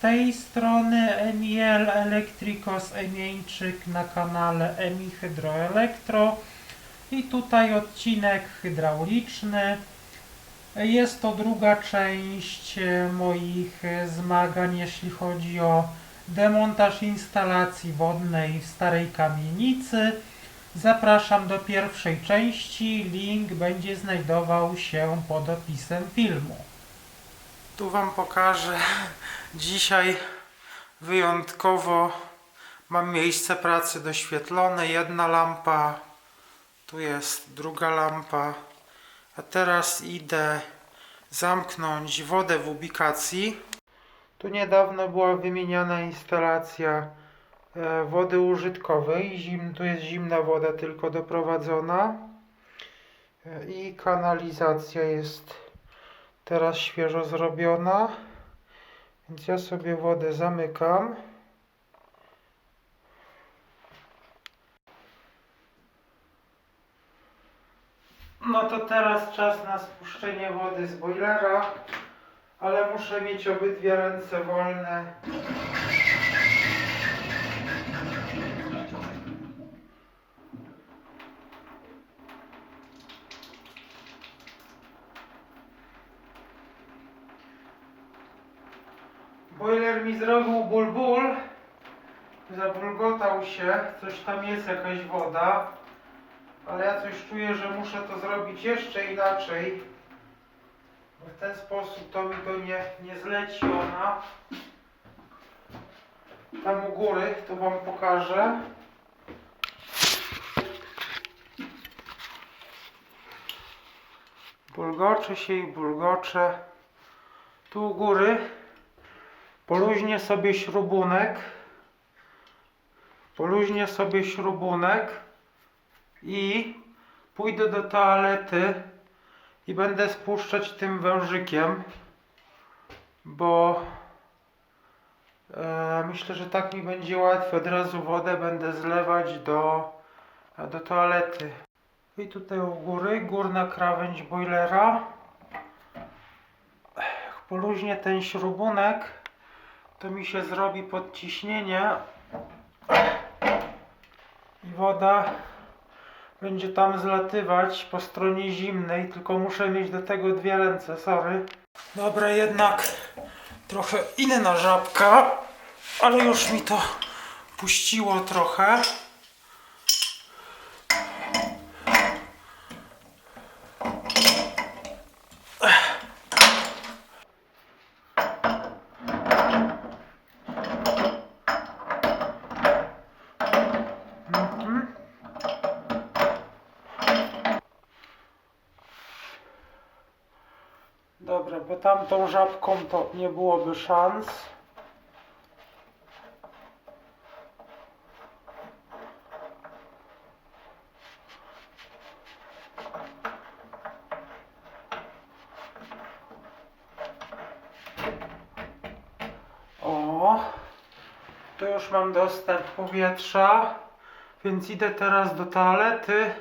tej strony Emiel Elektrikos Emieńczyk na kanale Emi Hydroelektro i tutaj odcinek hydrauliczny. Jest to druga część e, moich zmagań, jeśli chodzi o demontaż instalacji wodnej w starej kamienicy. Zapraszam do pierwszej części. Link będzie znajdował się pod opisem filmu. Tu Wam pokażę. Dzisiaj wyjątkowo mam miejsce pracy doświetlone. Jedna lampa, tu jest druga lampa. A teraz idę zamknąć wodę w ubikacji. Tu niedawno była wymieniana instalacja e, wody użytkowej. Zim, tu jest zimna woda tylko doprowadzona. E, I kanalizacja jest teraz świeżo zrobiona. Więc ja sobie wodę zamykam. No to teraz czas na spuszczenie wody z boilera, ale muszę mieć obydwie ręce wolne. Boiler mi zrobił ból ból. Zabulgotał się, coś tam jest, jakaś woda. Ale ja coś czuję, że muszę to zrobić jeszcze inaczej. W ten sposób to mi to nie, nie zleci ona. Tam u góry, to wam pokażę. Bulgocze się i bulgocze. Tu u góry poluźnię sobie śrubunek. Poluźnię sobie śrubunek i pójdę do toalety i będę spuszczać tym wężykiem, bo e, myślę, że tak mi będzie łatwiej. Od razu wodę będę zlewać do, do toalety. I tutaj u góry, górna krawędź boilera. Poluźnię ten śrubunek, to mi się zrobi podciśnienie i woda będzie tam zlatywać po stronie zimnej, tylko muszę mieć do tego dwie ręce, sorry. Dobra, jednak trochę inna żabka, ale już mi to puściło trochę. Tamtą żabką to nie byłoby szans. O, tu już mam dostęp powietrza, więc idę teraz do toalety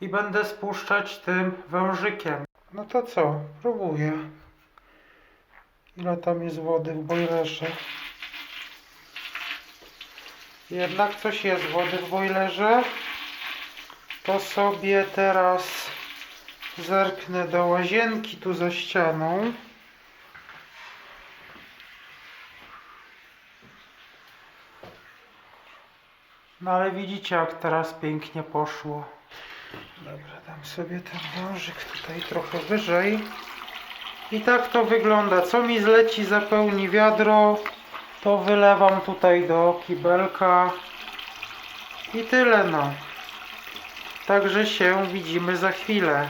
i będę spuszczać tym wężykiem. No to co? Próbuję. Ile tam jest wody w bojlerze? Jednak coś jest wody w bojlerze. To sobie teraz zerknę do łazienki tu za ścianą. No ale widzicie jak teraz pięknie poszło. Dobra, dam sobie ten wążyk tutaj trochę wyżej. I tak to wygląda. Co mi zleci, zapełni wiadro, to wylewam tutaj do kibelka. I tyle no. Także się widzimy za chwilę.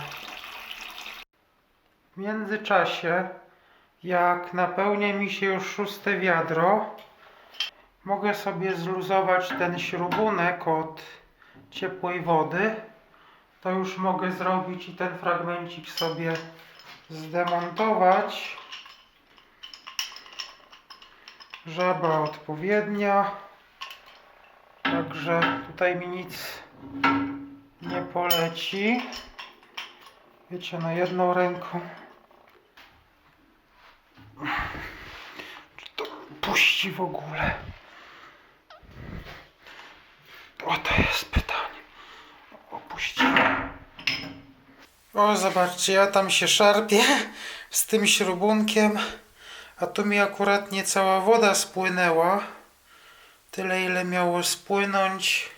W międzyczasie, jak napełnia mi się już szóste wiadro, mogę sobie zluzować ten śrubunek od ciepłej wody to już mogę zrobić i ten fragmencik sobie zdemontować. Żaba odpowiednia. Także tutaj mi nic nie poleci. Wiecie, na jedną ręką. Czy to puści w ogóle? O, to jest pytanie. Opuściła. O, zobaczcie, ja tam się szarpię z tym śrubunkiem, a tu mi akurat nie cała woda spłynęła. Tyle, ile miało spłynąć.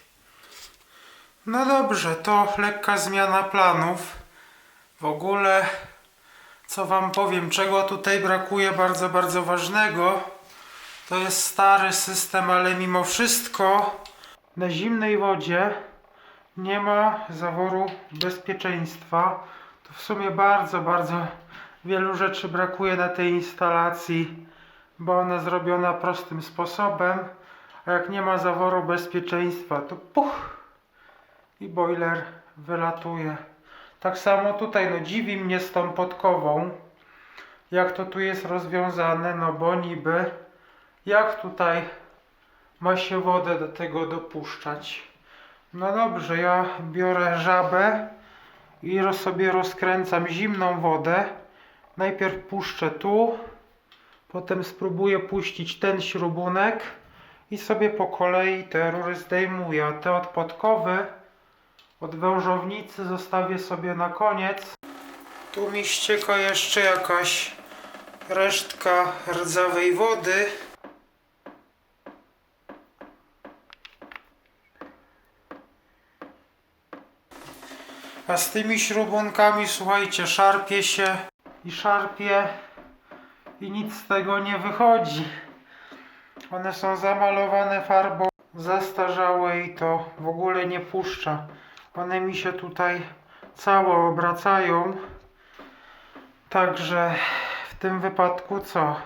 No dobrze, to lekka zmiana planów. W ogóle, co wam powiem, czego tutaj brakuje bardzo, bardzo ważnego, to jest stary system, ale mimo wszystko na zimnej wodzie nie ma zaworu bezpieczeństwa. To w sumie bardzo, bardzo wielu rzeczy brakuje na tej instalacji, bo ona zrobiona prostym sposobem, a jak nie ma zaworu bezpieczeństwa, to puch i boiler wylatuje. Tak samo tutaj, no dziwi mnie z tą podkową, jak to tu jest rozwiązane, no bo niby, jak tutaj ma się wodę do tego dopuszczać. No dobrze, ja biorę żabę i sobie rozkręcam zimną wodę. Najpierw puszczę tu, potem spróbuję puścić ten śrubunek i sobie po kolei te rury zdejmuję. A te od podkowy, od wężownicy zostawię sobie na koniec. Tu mi ścieka jeszcze jakaś resztka rdzawej wody. A z tymi śrubunkami, słuchajcie, szarpie się i szarpie i nic z tego nie wychodzi. One są zamalowane farbą zastarzałe i to w ogóle nie puszcza. One mi się tutaj całe obracają. Także w tym wypadku co?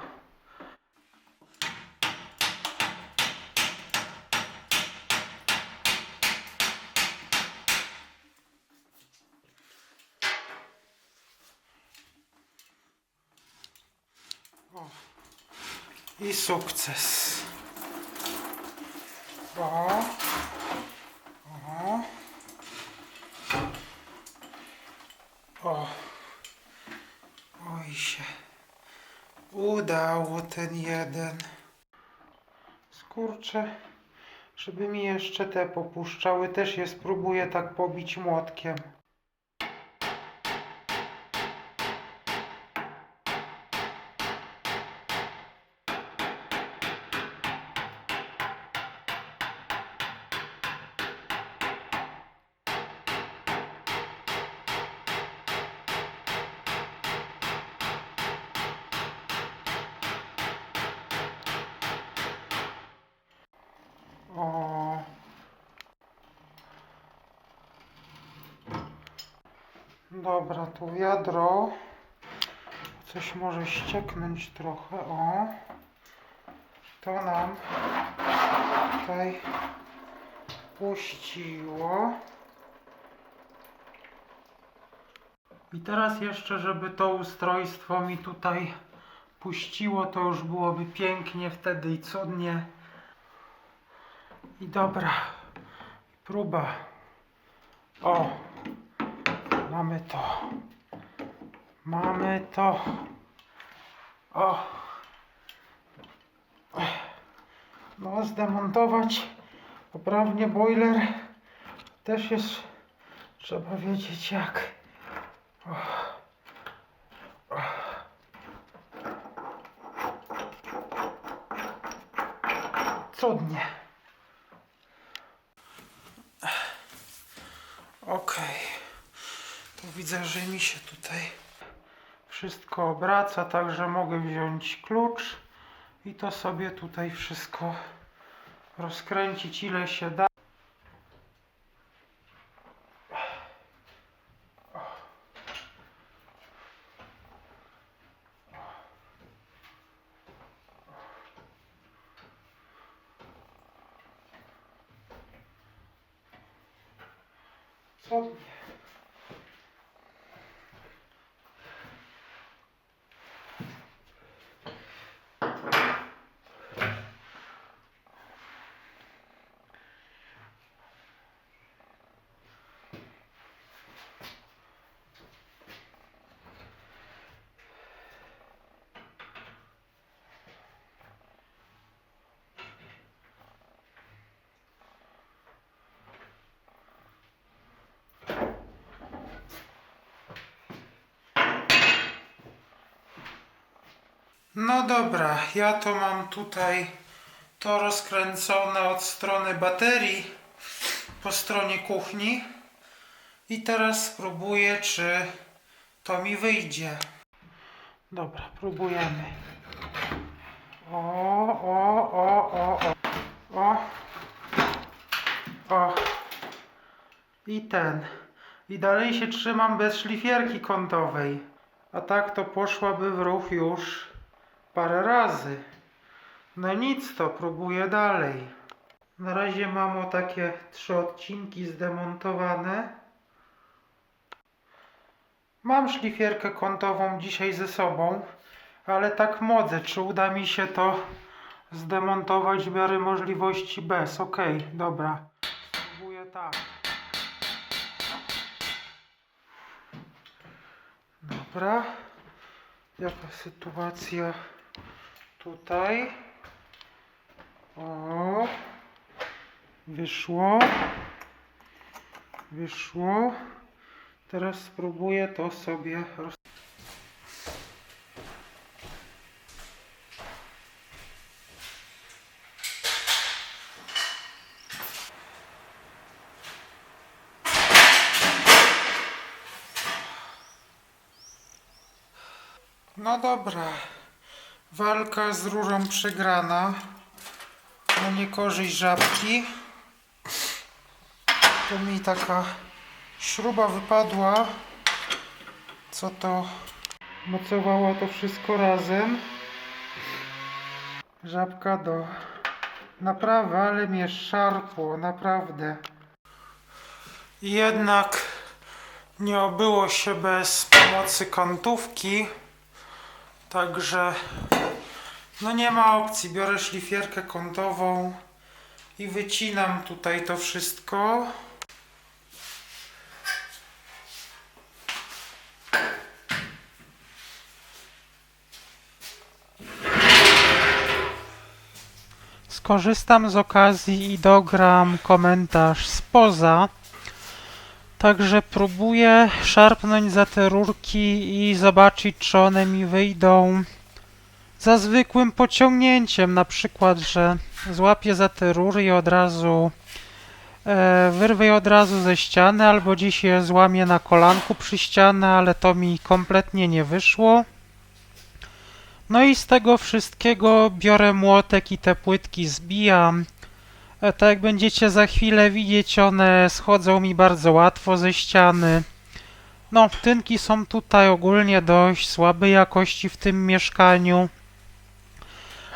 Sukces. O. O. O. Oj się. Udało ten jeden. Skurczę, żeby mi jeszcze te popuszczały. Też je spróbuję tak pobić młotkiem. Dobra, tu wiadro. Coś może ścieknąć trochę. O. To nam tutaj puściło. I teraz jeszcze, żeby to ustrojstwo mi tutaj puściło, to już byłoby pięknie wtedy i cudnie. I dobra, próba. O, mamy to. Mamy to. O. No, zdemontować poprawnie boiler też jest, trzeba wiedzieć jak. O. Cudnie. Okej. Widzę, że mi się tutaj wszystko obraca, także mogę wziąć klucz i to sobie tutaj wszystko rozkręcić ile się da. No dobra, ja to mam tutaj to rozkręcone od strony baterii po stronie kuchni i teraz spróbuję, czy to mi wyjdzie. Dobra, próbujemy. O, o, o, o, o, o, o. I ten. I dalej się trzymam bez szlifierki kątowej. A tak to poszłaby w ruch już parę razy. No nic to, próbuję dalej. Na razie mam o takie trzy odcinki zdemontowane. Mam szlifierkę kątową dzisiaj ze sobą, ale tak modzę, czy uda mi się to zdemontować w miarę możliwości bez. Okej, dobra. Spróbuję tak. Dobra. Jaka sytuacja tutaj? O. Wyszło. Wyszło. Teraz spróbuję to sobie roz... No dobra. Walka z rurą przegrana. Na niekorzyść żabki. To mi taka śruba wypadła. Co to mocowało to wszystko razem. Żabka do naprawy, ale mnie szarpło, naprawdę. Jednak nie obyło się bez pomocy kątówki. Także no nie ma opcji. Biorę szlifierkę kątową i wycinam tutaj to wszystko. Skorzystam z okazji i dogram komentarz spoza. Także próbuję szarpnąć za te rurki i zobaczyć, czy one mi wyjdą za zwykłym pociągnięciem. Na przykład, że złapię za te rury i od razu e, wyrwę je od razu ze ściany, albo dziś je złamię na kolanku przy ścianę, ale to mi kompletnie nie wyszło. No i z tego wszystkiego biorę młotek i te płytki zbijam. E, Tak jak będziecie za chwilę widzieć, one schodzą mi bardzo łatwo ze ściany. No, tynki są tutaj ogólnie dość słabej jakości w tym mieszkaniu.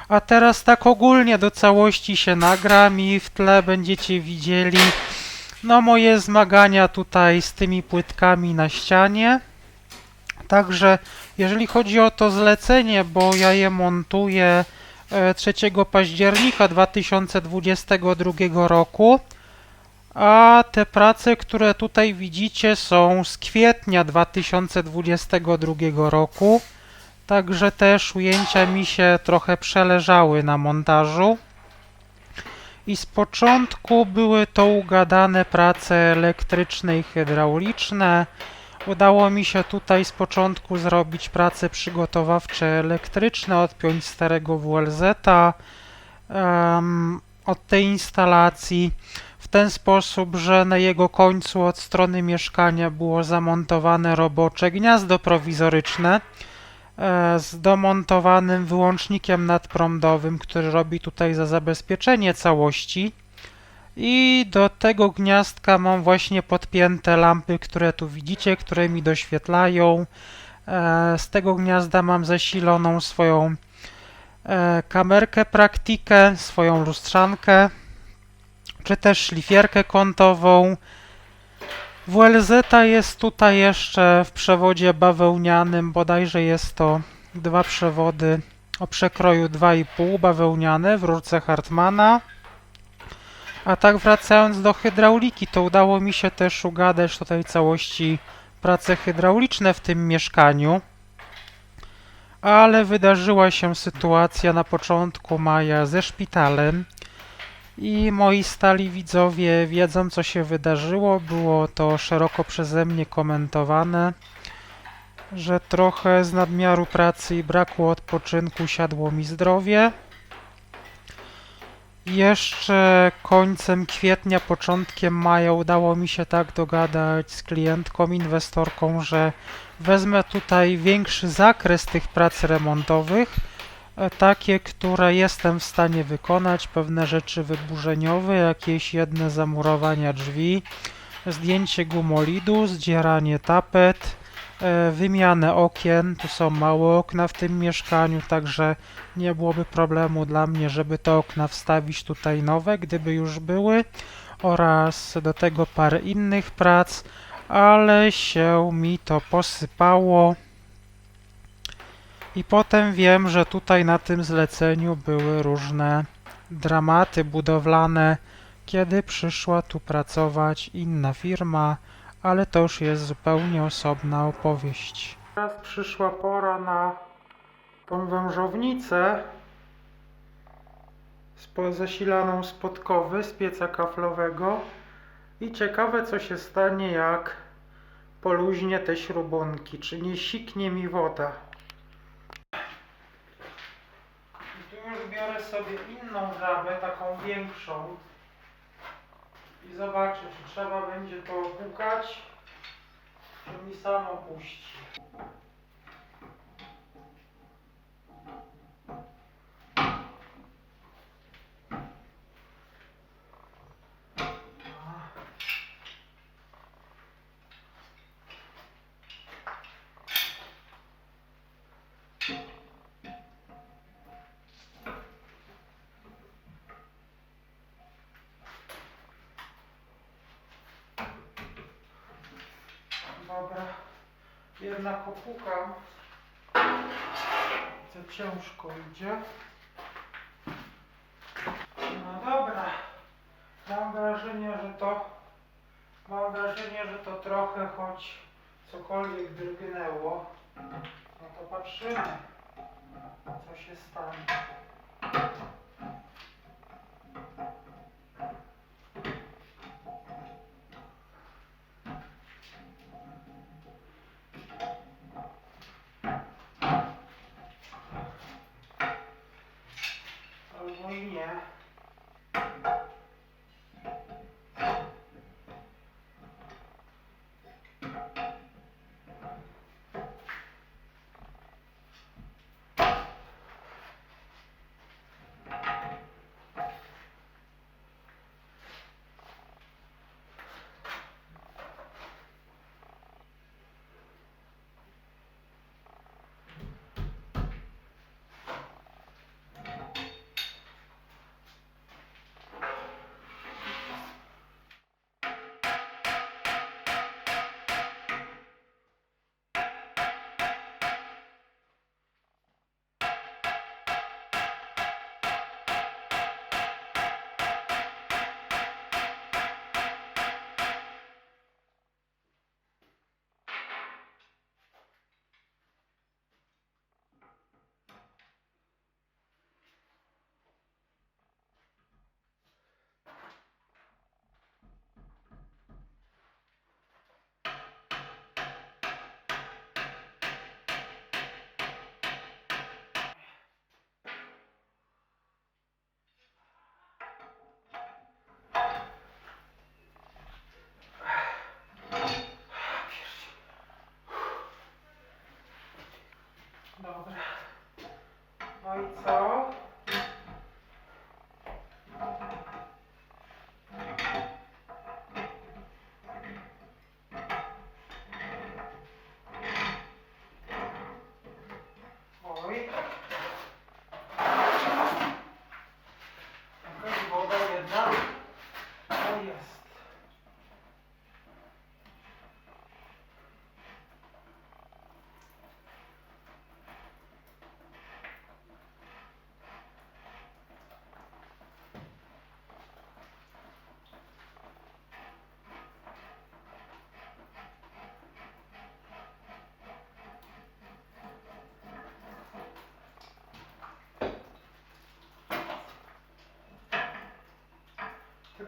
A teraz tak ogólnie do całości się nagram i w tle będziecie widzieli no moje zmagania tutaj z tymi płytkami na ścianie. Także jeżeli chodzi o to zlecenie, bo ja je montuję e, 3 października 2022 roku, a te prace, które tutaj widzicie są z kwietnia 2022 roku. Także też ujęcia mi się trochę przeleżały na montażu. I z początku były to ugadane prace elektryczne i hydrauliczne. Udało mi się tutaj z początku zrobić prace przygotowawcze elektryczne, odpiąć starego WLZ-a em, od tej instalacji w ten sposób, że na jego końcu od strony mieszkania było zamontowane robocze gniazdo prowizoryczne z domontowanym wyłącznikiem nadprądowym, który robi tutaj za zabezpieczenie całości. I do tego gniazdka mam właśnie podpięte lampy, które tu widzicie, które mi doświetlają. E, Z tego gniazda mam zasiloną swoją e, kamerkę praktikę, swoją lustrzankę, czy też szlifierkę kątową. WLZ jest tutaj jeszcze w przewodzie bawełnianym, bodajże jest to dwa przewody o przekroju 2,5 bawełniane w rurce Hartmana. A tak wracając do hydrauliki, to udało mi się też ugadać tutaj całości prace hydrauliczne w tym mieszkaniu. Ale wydarzyła się sytuacja na początku maja ze szpitalem i moi stali widzowie wiedzą co się wydarzyło. Było to szeroko przeze mnie komentowane. że trochę z nadmiaru pracy i braku odpoczynku siadło mi zdrowie. Jeszcze końcem kwietnia, początkiem maja udało mi się tak dogadać z klientką, inwestorką, że wezmę tutaj większy zakres tych prac remontowych, takie, które jestem w stanie wykonać, pewne rzeczy wyburzeniowe, jakieś jedne zamurowania drzwi, zdjęcie gumolidu, zdzieranie tapet, e, wymianę okien, tu są małe okna w tym mieszkaniu, także nie byłoby problemu dla mnie, żeby te okna wstawić tutaj nowe, gdyby już były, oraz do tego parę innych prac, ale się mi to posypało. I potem wiem, że tutaj na tym zleceniu były różne dramaty budowlane, kiedy przyszła tu pracować inna firma, ale to już jest zupełnie osobna opowieść. Teraz przyszła pora na tą wężownicę zasilaną z podkowy z pieca kaflowego i ciekawe co się stanie jak poluźnię te śrubunki, czy nie siknie mi woda. I tu już biorę sobie inną żabę, taką większą i zobaczę czy trzeba będzie to opukać, czy mi samo puści. Jednak opukam. Co ciężko idzie. No dobra. Mam wrażenie, że to mam wrażenie, że to trochę choć cokolwiek drgnęło. No to patrzymy, co się stanie. Albo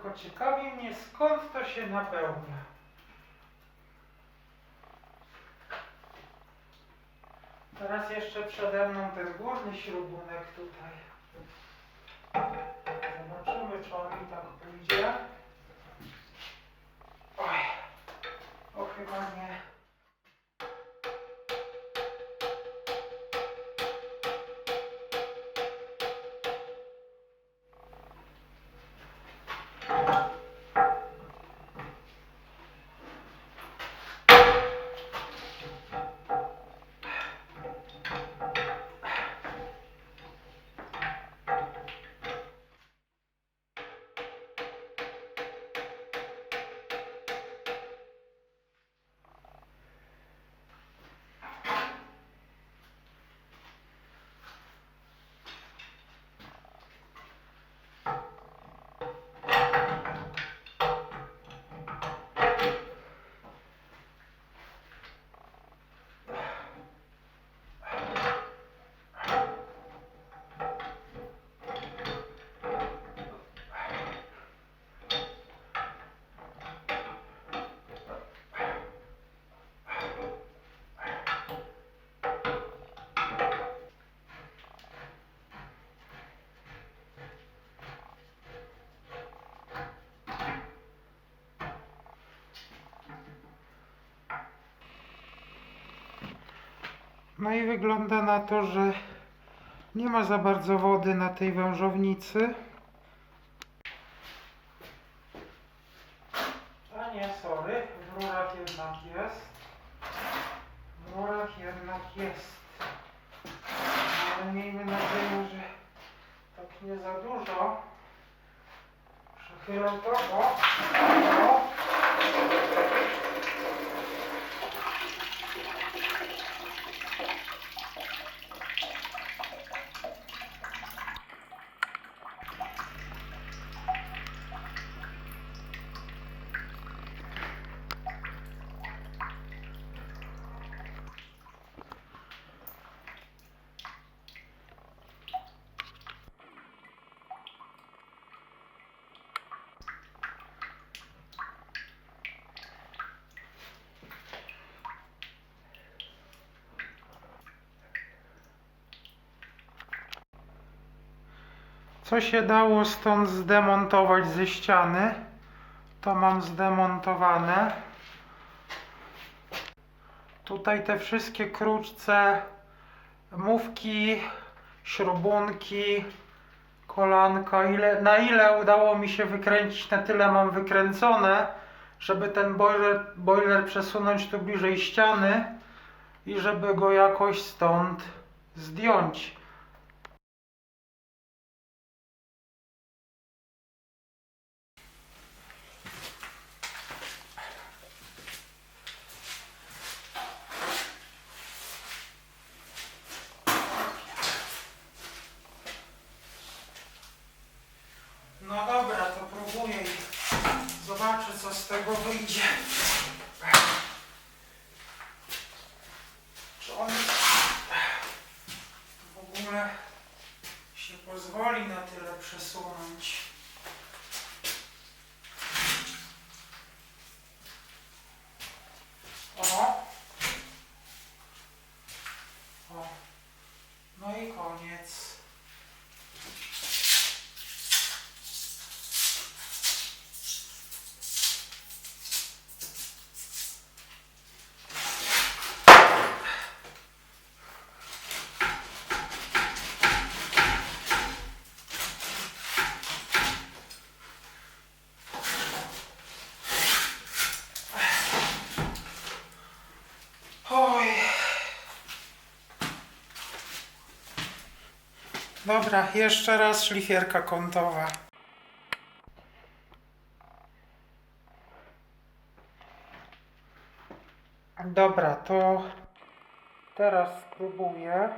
Tylko ciekawi mnie skąd to się napełnia. Teraz jeszcze przede mną ten górny śrubunek tutaj. No i wygląda na to, że nie ma za bardzo wody na tej wężownicy. A nie, sorry, w rurach jednak jest. W rurach jednak jest. Ale miejmy nadzieję, że tak nie za dużo. Przechylę to, o, o. Co się dało stąd zdemontować ze ściany, to mam zdemontowane. Tutaj te wszystkie kruczce, mówki, śrubunki, kolanka, ile, na ile udało mi się wykręcić, na tyle mam wykręcone, żeby ten boiler, boiler przesunąć tu bliżej ściany i żeby go jakoś stąd zdjąć. No dobra, to próbuję i zobaczę co z tego wyjdzie. Czy on w ogóle się pozwoli na tyle przesunąć? O! O! No i koniec. Oj. Dobra, jeszcze raz szlifierka kątowa. Dobra, to teraz spróbuję.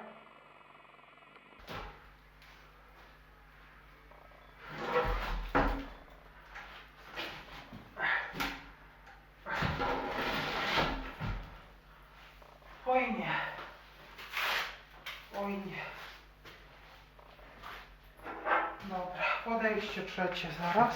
Oj nie. Oj nie. Dobra, podejście trzecie zaraz.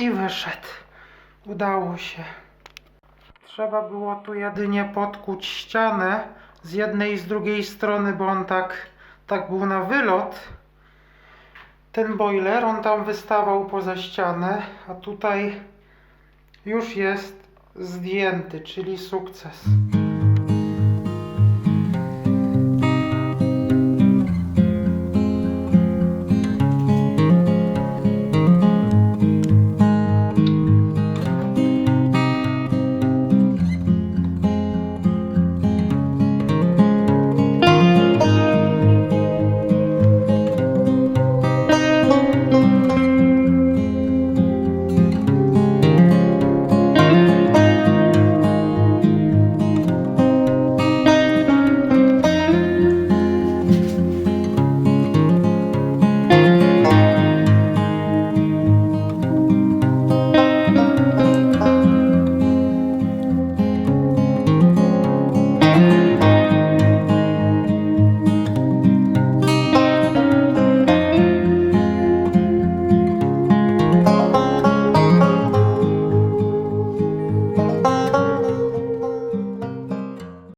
I wyszedł. Udało się. Trzeba było tu jedynie podkuć ścianę z jednej i z drugiej strony, bo on tak, tak był na wylot. Ten boiler, on tam wystawał poza ścianę, a tutaj już jest zdjęty, czyli sukces.